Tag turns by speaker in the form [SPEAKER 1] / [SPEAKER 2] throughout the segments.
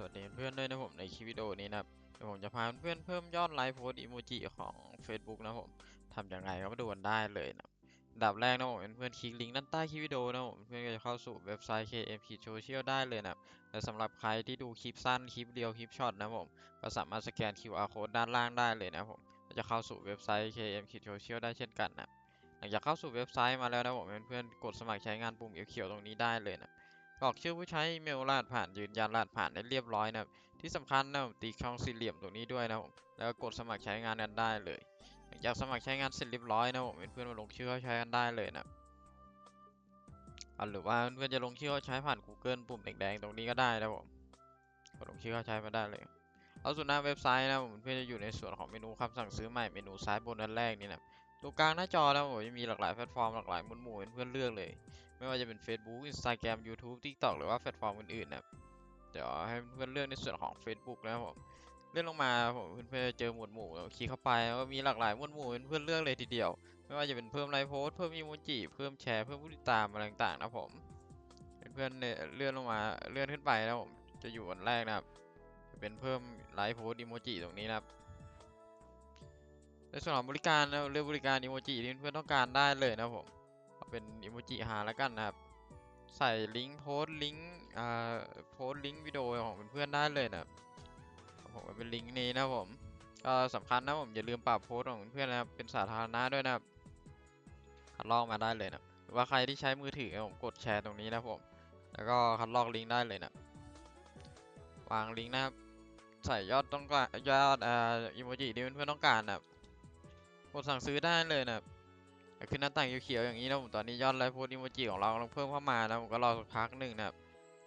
[SPEAKER 1] สวัสดีเพื่อนด้วยนะผมในคลิปวิดีโอนี้นะครับเดี๋ยวผมจะพาเพื่อนเพิ่มยอดไลค์โพสต์อีโมจิของ Facebook นะผมทำยังไงก็มาดูกันได้เลยนะดับแรกนะผมเพื่อนคลิกลิงก์ด้านใต้คลิปวิดีโอนะผมเพื่อนก็จะเข้าสู่เว็บไซต์ KMP Social ได้เลยนะและสำหรับใครที่ดูคลิปสั้นคลิปเดียวคลิปช็อตนะผมก็สามารถสแกน QR code ด้านล่างได้เลยนะผมจะเข้าสู่เว็บไซต์ KMP Social ได้เช่นกันนะหลังจากเข้าสู่เว็บไซต์มาแล้วนะผมเพื่อนๆกดสมัครใช้งานปุ่มเขียวๆตรงนี้ได้เลยนะ กรอกชื่อผู้ใช้อีเมลรหัสผ่านยืนยันรหัสผ่านได้เรียบร้อยนะครับที่สำคัญนะตีช่องสี่เหลี่ยมตรงนี้ด้วยนะครับผมแล้วกดสมัครใช้งานกันได้เลยหลังจากสมัครใช้งานเสร็จเรียบร้อยนะผมเพื่อนมาลงชื่อเข้าใช้กันได้เลยนะหรือว่าเพื่อนจะลงชื่อเข้าใช้ผ่าน Google ปุ่มแดงๆตรงนี้ก็ได้นะครับผมกดลงชื่อเข้าใช้มาได้เลยเอาส่วนหน้าเว็บไซต์นะผมเพื่อนจะอยู่ในส่วนของเมนูคำสั่งซื้อใหม่เมนูซ้ายบนด้านแรกนี่นะตรงกลางหน้าจอแล้วผมจะมีหลากหลายแพลตฟอร์มหลากหลายหมวดหมู่ให้เพื่อนเลือกเลย ไม่ว่าจะเป็น Facebook Instagram YouTube TikTok หรือว่าแพลตฟอร์มอื่นๆนะครับเดี๋ยวให้เพื่อนเลือกในส่วนของ Facebook นะครับผมเลื่อนลงมาผมเพื่อนๆจะเจอหมวดหมู่คลิกเข้าไปแล้วก็มีหลากหลายหมวดหมู่ให้เพื่อนๆเลือกเลยทีเดียว ไม่ว่าจะเป็นเพิ่มไลค์โพสเพิ่มอีโมจิเพิ่มแชร์เพิ่มผู้ติดตามอะไรต่างๆนะครับผมเพื่อนๆเลื่อนลงมาเลื่อนขึ้นไปนะผมจะอยู่อันแรกนะครับจะเป็นเพิ่มไลค์โพสอีโมจิตรงนี้นะครับในส่วนของบริการนะเลือกบริการอีโมจิที่เพื่อนต้องการได้เลยนะครับผม เป็นอิโมจิหาแล้วกันนะครับ ใส่ลิงก์โพสต์ลิงก์อ่าโพสต์ลิงก์วิดีโอของเพื่อนๆได้เลยนะครับผมเป็นลิงก์นี้นะผมก็สำคัญนะผมอย่าลืมปรับโพสต์ของเพื่อนๆนะครับเป็นสาธารณะด้วยนะครับคัดลอกมาได้เลยนะหรือว่าใครที่ใช้มือถือผมกดแชร์ตรงนี้นะผม แล้วก็คัดลอกลิงก์ได้เลยนะวางลิงก์นะครับใส่ยอดต้องการยอดอ่าอิโมจิที่เพื่อนๆต้องการนะครับกดสั่งซื้อได้เลยนะครับ ขึ้นหน้าต่างเขียวๆอย่างนี้นะผมตอนนี้ยอดไลฟ์โพสต์อีโมจิของเรากำลังเพิ่มเข้ามานะผมก็รอสักพักหนึ่งนะครับ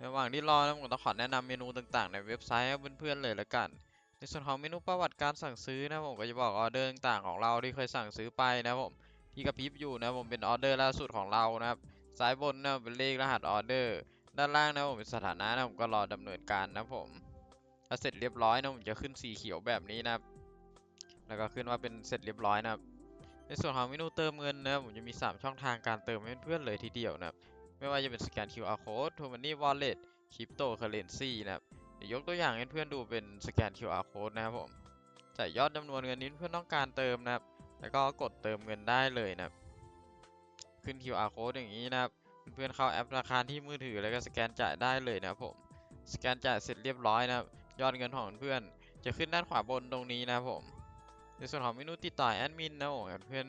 [SPEAKER 1] ระหว่างที่รอนะผมก็ต้องขอแนะนำเมนูต่างๆ ในเว็บไซต์ให้เพื่อนๆเลยละกัน ในส่วนของเมนูประวัติการสั่งซื้อนะผมก็จะบอกออเดอร์ต่างๆของเราที่เคยสั่งซื้อไปนะผมที่กระพริบอยู่นะผมเป็นออเดอร์ล่าสุดของเรานะครับซ้ายบนนะเป็นเลขรหัสออเดอร์ด้านล่างนะผมเป็นสถานะนะผมก็รอดำเนินการนะผมถ้าเสร็จเรียบร้อยนะผมจะขึ้นสีเขียวแบบนี้นะครับแล้วก็ขึ้นว่าเป็นเสร็จเรียบร้อยนะครับ ในส่วนของเมนูเติมเงินนะครับผมจะมี 3 ช่องทางการเติมให้เพื่อนๆเลยทีเดียวนะครับ ไม่ว่าจะเป็นสแกน QR code t o m o n e y Wallet Cryptocurrency นะครับเดี๋ยวยกตัวอย่างให้เพื่อนดูเป็นสแกน QR code นะครับผมจ่ายยอดจำนวนเงินนี้เพื่อนต้องการเติมนะครับ แล้วก็กดเติมเงินได้เลยนะครับ ขึ้น QR code อย่างนี้นะครับ เพื่อนๆเข้าแอปธนาคารที่มือถือแล้วก็สแกนจ่ายได้เลยนะครับผม สแกนจ่ายเสร็จเรียบร้อยนะครับ ยอดเงินของเพื่อนจะขึ้นด้านขวาบนตรงนี้นะครับผม ในส่วนของเมนูติดต่อแอดมินนะผมเพื่อน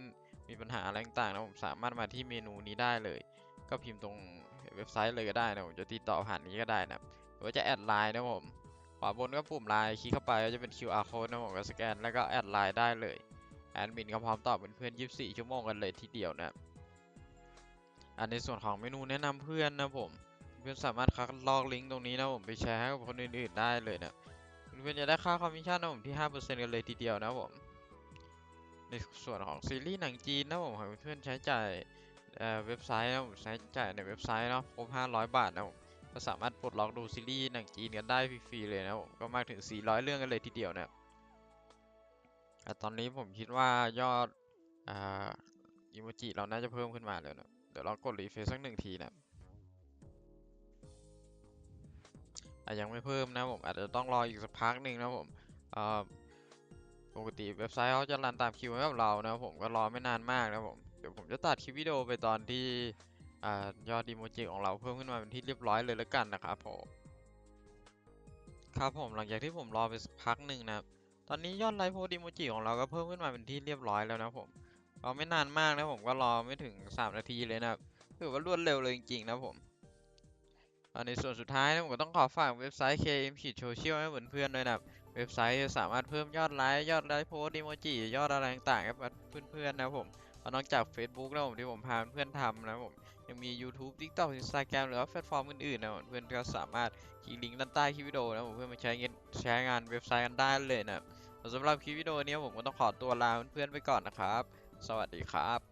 [SPEAKER 1] มีปัญหาอะไรต่างๆนะผมสามารถมาที่เมนูนี้ได้เลย ก็พิมพ์ตรงเว็บไซต์เลยก็ได้นะผมจะติดต่อผ่านนี้ก็ได้นะหรือว่าจะแอดไลน์นะผมขวาบนก็ปุ่มไลน์คลิกเข้าไปก็จะเป็น QR code นะผมก็สแกนแล้วก็แอดไลน์ได้เลยแอดมินก็พร้อมตอบเป็นเพื่อน24 ชั่วโมงกันเลยทีเดียวนะอันในส่วนของเมนูแนะนำเพื่อนนะผม เพื่อนสามารถคัดลอกลิงก์ตรงนี้นะผมไปแชร์ให้กับคนอื่นๆได้เลยนะเพื่อนจะได้ค่าคอมมิชชั่นนะผมที่5%กันเลยทีเดียวนะผม ในส่วนของซีรีส์หนังจีนนะผมเพื่อนใช้จ่ายเอ่อเว็บไซต์นะผมใช้จ่ายในเว็บไซต์เนาะครบ500 บาทนะผมก็สามารถปลดล็อกดูซีรีส์หนังจีนกันได้ฟรีๆเลยนะผมก็มากถึง 400 เรื่องกันเลยทีเดียวนะอะตอนนี้ผมคิดว่ายอดอ่าอิโมจิเราน่าจะเพิ่มขึ้นมาแล้วนะเดี๋ยวเรากดรีเฟรชสักหนึ่งทีนะยังไม่เพิ่มนะผมอาจจะต้องรออีกสักพักหนึ่งนะผมอ่อ ปกติเว็บไซต์เขาจะรันตามคิวให้กับเรานะผมก็รอไม่นานมากนะผมเดี๋ยวผมจะตัดคลิปวิดีโอไปตอนที่ยอดดีโมจิของเราเพิ่มขึ้นมาเป็นที่เรียบร้อยเลยแล้วกันนะครับผมครับผมหลังจากที่ผมรอไปสักพักหนึ่งนะครับตอนนี้ยอดไลค์โพดีโมจิของเราก็เพิ่มขึ้นมาเป็นที่เรียบร้อยแล้วนะผมรอไม่นานมากนะผมก็รอไม่ถึง 3 นาทีเลยนะครับถือว่ารวดเร็วเลยจริงๆนะผมอ่าในส่วนสุดท้ายนะผมก็ต้องขอฝากเว็บไซต์ KM Social ให้เพื่อนๆด้วยนะครับ เว็บไซต์สามารถเพิ่มยอดไลค์ยอดไลค์โพสต์อีโมจิยอดอะไรต่างๆให้กับเพื่อนๆนะผมนอกจาก Facebook แล้วผมที่ผมพาเพื่อนทำนะผมยังมี YouTube TikTok Instagram หรือว่าแพลตฟอร์มอื่นๆนะเพื่อนก็สามารถคลิกลิงก์ด้านใต้คลิปวิดีโอนะผมเพื่อนมาใช้เงินใช้งานเว็บไซต์กันได้เลยนะสำหรับคลิปวิดีโอนี้ผมก็ต้องขอตัวลาเพื่อนๆไปก่อนนะครับ สวัสดีครับ